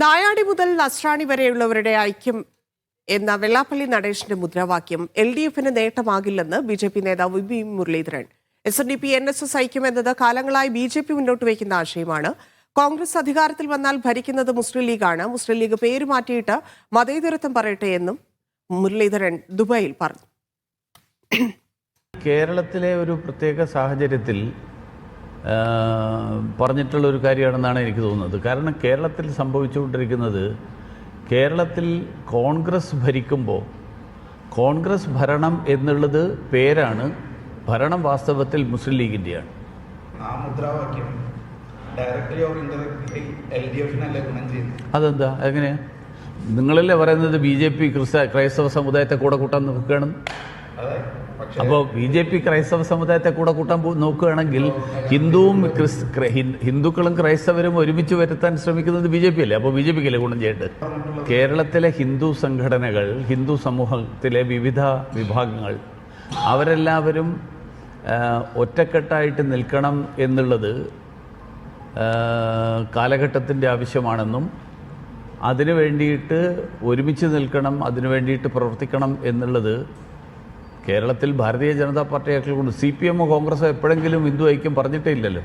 നായാടി മുതൽ നസ്രാണി വരെയുള്ളവരുടെ ഐക്യം എന്ന വെള്ളാപ്പള്ളി നടേശന്റെ മുദ്രാവാക്യം എൽ ഡി എഫിന് നേട്ടമാകില്ലെന്ന് ബി ജെ പി നേതാവ് V Muraleedharan. S N D P N S S ഐക്യം എന്നത് കാലങ്ങളായി ബി ജെ പി മുന്നോട്ട് വയ്ക്കുന്ന ആശയമാണ്. കോൺഗ്രസ് അധികാരത്തിൽ വന്നാൽ ഭരിക്കുന്നത് മുസ്ലിം ലീഗാണ്. മുസ്ലിം ലീഗ് പേര് മാറ്റിയിട്ട് മതേതരത്വം പറയട്ടെ എന്നും മുരളീധരൻ ദുബായിൽ പറഞ്ഞു. കേരളത്തിലെ ഒരു പ്രത്യേക സാഹചര്യത്തിൽ പറഞ്ഞിട്ടുള്ള ഒരു കാര്യമാണെന്നാണ് എനിക്ക് തോന്നുന്നത്. കാരണം കേരളത്തിൽ സംഭവിച്ചുകൊണ്ടിരിക്കുന്നത് കേരളത്തിൽ കോൺഗ്രസ് ഭരിക്കുമ്പോൾ കോൺഗ്രസ് ഭരണം എന്നുള്ളത് പേരാണ് ഭരണം വാസ്തവത്തിൽ മുസ്ലിം ലീഗിന്റെയാണ് ആ മുദ്രാവാക്യം directly or indirectly L D എഫിനല്ലേ ഗുണം ചെയ്യുന്നത്. അതെന്താ? എങ്ങനെയാ? നിങ്ങളല്ലേ പറയുന്നത് ബി ജെ പി ക്രിസ്ത ക്രൈസ്തവ സമുദായത്തെ കൂടെ കൂട്ടാൻ നോക്കുകയാണ് അതെ പക്ഷേ അപ്പോൾ ബി ജെ പി ക്രൈസ്തവ സമുദായത്തെ കൂടെ കൂട്ടാൻ നോക്കുകയാണെങ്കിൽ ഹിന്ദുവും ക്രിസ് ക്ര- ഹിന്ദുക്കളും ക്രൈസ്തവരും ഒരുമിച്ച് വരുത്താൻ ശ്രമിക്കുന്നത് ബി ജെ പി അല്ലേ? അപ്പോൾ ബി ജെ പിക്കല്ലേ ഗുണം ചെയ്യേണ്ടത്? കേരളത്തിലെ ഹിന്ദു സംഘടനകൾ ഹിന്ദു സമൂഹത്തിലെ വിവിധ വിഭാഗങ്ങൾ അവരെല്ലാവരും ഒറ്റക്കെട്ടായിട്ട് നിൽക്കണം എന്നുള്ളത് കാലഘട്ടത്തിന്റെ ആവശ്യമാണെന്നും അതിനു വേണ്ടിയിട്ട് ഒരുമിച്ച് നിൽക്കണം അതിനു വേണ്ടിയിട്ട് പ്രവർത്തിക്കണം എന്നുള്ളത് കേരളത്തിൽ ഭാരതീയ ജനതാ പാർട്ടിയേക്കാൾ കൊണ്ട് സി പി എമ്മോ കോൺഗ്രസോ എപ്പോഴെങ്കിലും ഹിന്ദു ഐക്യം പറഞ്ഞിട്ടേ ഇല്ലല്ലോ.